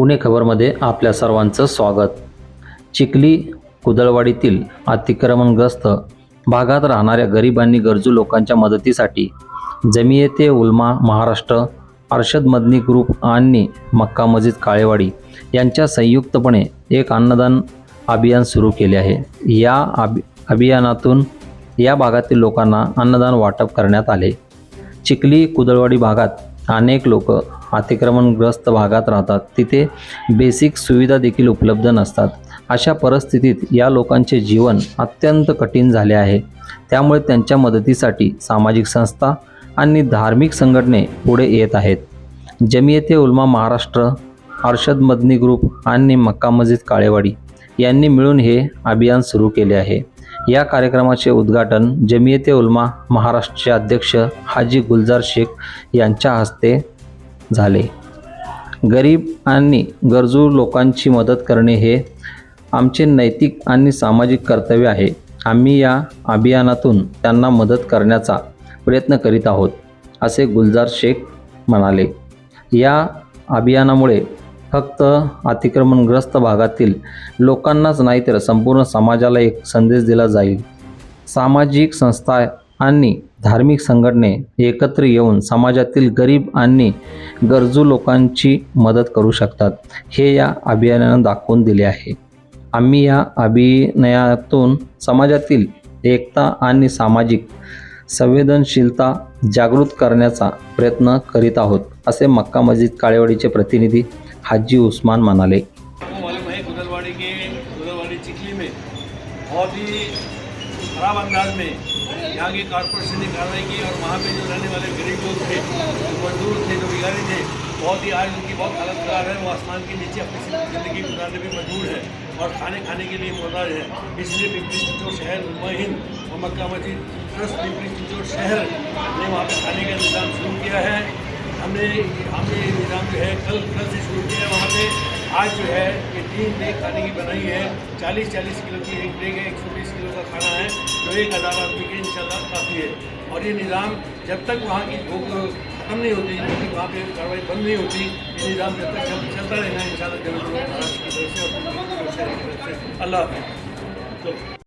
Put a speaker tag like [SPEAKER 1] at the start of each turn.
[SPEAKER 1] पुणे खबरमध्ये आपल्या सर्वांचं स्वागत. चिखली कुदळवाडीतील अतिक्रमणग्रस्त भागात राहणाऱ्या गरीब आणि गरजू लोकांच्या मदतीसाठी जमियते उलमा महाराष्ट्र अर्षद मदनी ग्रुप आणि मक्का मस्जिद काळेवाडी यांच्या संयुक्तपणे एक अन्नदान अभियान सुरू केले आहे. या अभि अभियानातून या भागातील लोकांना अन्नदान वाटप करण्यात आले. चिखली कुदळवाडी भागात अनेक लोक अतिक्रमणग्रस्त भागात राहतात. तिथे बेसिक सुविधा देखील उपलब्ध नसतात. अशा परिस्थितीत या लोकांचे जीवन अत्यंत कठीण झाले आहे. त्यामुळे त्यांच्या मदतीसाठी सामाजिक संस्था आणि धार्मिक संघटने पुढे येत आहेत. जमियते उलमा महाराष्ट्र अर्शद मदनी ग्रुप आणि मक्का मस्जिद काळेवाडी यांनी मिळून हे अभियान सुरू केले आहे. या कार्यक्रमाचे उद्घाटन जमियते उलमा महाराष्ट्राचे अध्यक्ष हाजी गुलजार शेख यांच्या हस्ते झाले. गरीब आणि गरजू लोकांची मदत करणे हे आमचे नैतिक आणि सामाजिक कर्तव्य आहे. आम्ही या अभियानातून त्यांना मदत करण्याचा प्रयत्न करीत आहोत असे गुलजार शेख म्हणाले. या अभियानामुळे फक्त अतिक्रमणग्रस्त भागातील लोकांनाच नाही तर संपूर्ण समाजाला एक संदेश दिला जाईल. सामाजिक संस्था आणि धार्मिक संघटने एकत्र येऊन समाजातील गरीब आणि गरजू लोकांची मदत करू शकतात हे या अभियानानं दाखवून दिले आहे. आम्ही या अभिनयातून समाजातील एकता आणि सामाजिक संवेदनशीलता जागृत करण्याचा प्रयत्न करीत आहोत असे मक्का मस्जिद काळेवाडीचे प्रतिनिधी हाजी उस्मान म्हणाले.
[SPEAKER 2] खराब अंदाज में यहाँ की कारपोरेशन ने कार्रवाई की और वहाँ पे जो रहने वाले गरीब लोग थे जो मजदूर थे जो बिगाड़े थे बहुत ही आज उनकी बहुत हालत खराब है। वो आसमान के नीचे अपनी ज़िंदगी गुजारने में मजबूर है और खाने खाने के लिए मोहताज है। इसलिए जो शहर मुंबई हिंद और मक्का मस्जिद ट्रस्ट पिपरी चिंचोड़ शहर ने वहाँ पे खाने का निज़ाम शुरू किया है। हमने हमने ये निज़ाम जो है कल कल से शुरू किया है वहाँ पे। आज जो है ये तीन डेग खाने की बनाई है। चालीस चालीस किलो की एक डेग है एक सौ बीस किलो का खाना है। जो एक हज़ार आदमी के इंशाल्लाह काफ़ी है। और ये निज़ाम जब तक वहाँ की भूख खत्म नहीं होती जब तक वहाँ पे कार्रवाई बंद नहीं होती ये निज़ाम जब तक चल, चलता रहेगा इन शाला से अल्लाह